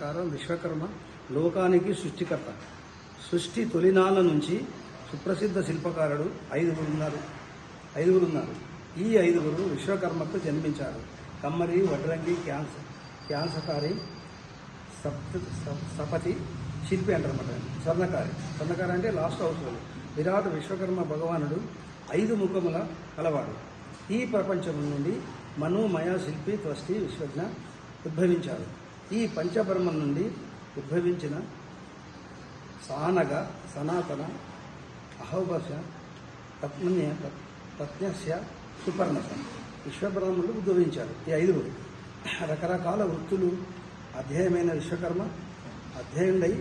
విశ్వకర్మ లోకానికి సృష్టికర్త. సృష్టి తొలినాళ్ళ నుంచి సుప్రసిద్ధ శిల్పకారుడు ఐదుగురు ఉన్నారు ఐదుగురు ఉన్నారు ఈ ఐదుగురు విశ్వకర్మకు జన్మించారు. కమ్మరి వడ్రంగి క్యాన్సర్ క్యాన్సకారి సప్త సప్- సపతి శిల్పి అంటారన్నమాట. స్వర్ణకారి. స్వర్ణకారి అంటే లాస్ట్ హౌస్ విరాట్ విశ్వకర్మ భగవానుడు ఐదు ముఖముల కలవాడు. ఈ ప్రపంచం నుండి మనోమయ శిల్పి త్వష్టి విశ్వజ్ఞ ఉద్భవించారు. ఈ పంచబ్రహ్మం నుండి ఉద్భవించిన సానగ సనాతన అహోబస తత్మన్య తత్న్యస్య సుపర్ణస విశ్వబ్రహ్మణులు ఉద్భవించారు. ఈ ఐదుగురు. రకరకాల వృత్తులు అధ్యయమైన విశ్వకర్మ అధ్యయనుడై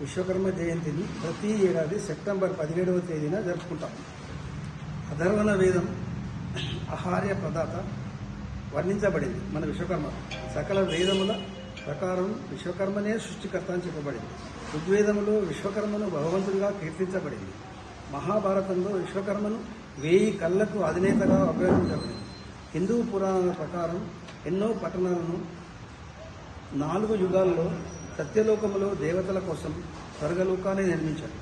విశ్వకర్మ జయంతిని ప్రతి ఏడాది సెప్టెంబర్ పదిహేడవ తేదీన జరుపుకుంటాం. అధర్వణ వేదం ఆహార్య ప్రదాత వర్ణించబడింది మన విశ్వకర్మ. సకల వేదముల ప్రకారం విశ్వకర్మనే సృష్టికర్త అని చెప్పబడింది. ఋగ్వేదములో విశ్వకర్మను భగవంతుడిగా కీర్తించబడింది. మహాభారతంలో విశ్వకర్మను వేయి కళ్ళకు అధినేతగా అభివర్ణించబడింది. హిందూ పురాణాల ప్రకారం ఎన్నో పట్టణాలను నాలుగు యుగాల్లో సత్యలోకములో దేవతల కోసం స్వర్గలోకాన్ని నిర్మించాడు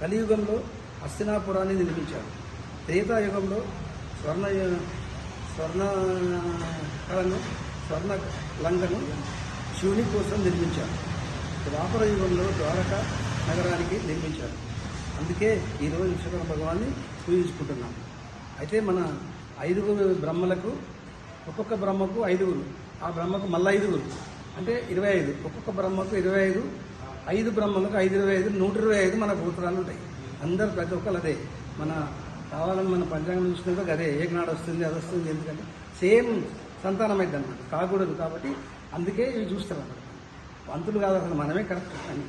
కలియుగంలో హస్తినాపురాన్ని నిర్మించాడు త్రేతాయుగంలో స్వర్ణ స్వర్ణ కళను స్వర్ణ లంకను శివుని కోసం నిర్మించారు. ద్వాపర యుగంలో ద్వారక నగరానికి నిర్మించారు. అందుకే ఈరోజు విశ్వకర్మ భగవాన్ని పూజించుకుంటున్నాం. అయితే మన ఐదుగురు బ్రహ్మలకు ఒక్కొక్క బ్రహ్మకు ఐదుగురు ఆ బ్రహ్మకు మళ్ళీ ఐదుగురు. అంటే ఇరవై ఐదు ఒక్కొక్క బ్రహ్మకు ఇరవై ఐదు ఐదు బ్రహ్మలకు ఐదు ఇరవై ఐదు నూట ఇరవై ఐదు మన గోత్రాలు ఉంటాయి. అందరు ప్రతి ఒక్కరు అదే. మన కావాలని మన పంచాంగం చూసినప్పుడు అదే ఏకనాడు వస్తుంది అది వస్తుంది ఎందుకంటే సేమ్ సంతానం అన్నమాట కాకూడదు కాబట్టి అందుకే ఇవి చూస్తారు అన్నమాట పంతులు కాదు అసలు మనమే కరెక్ట్ అని.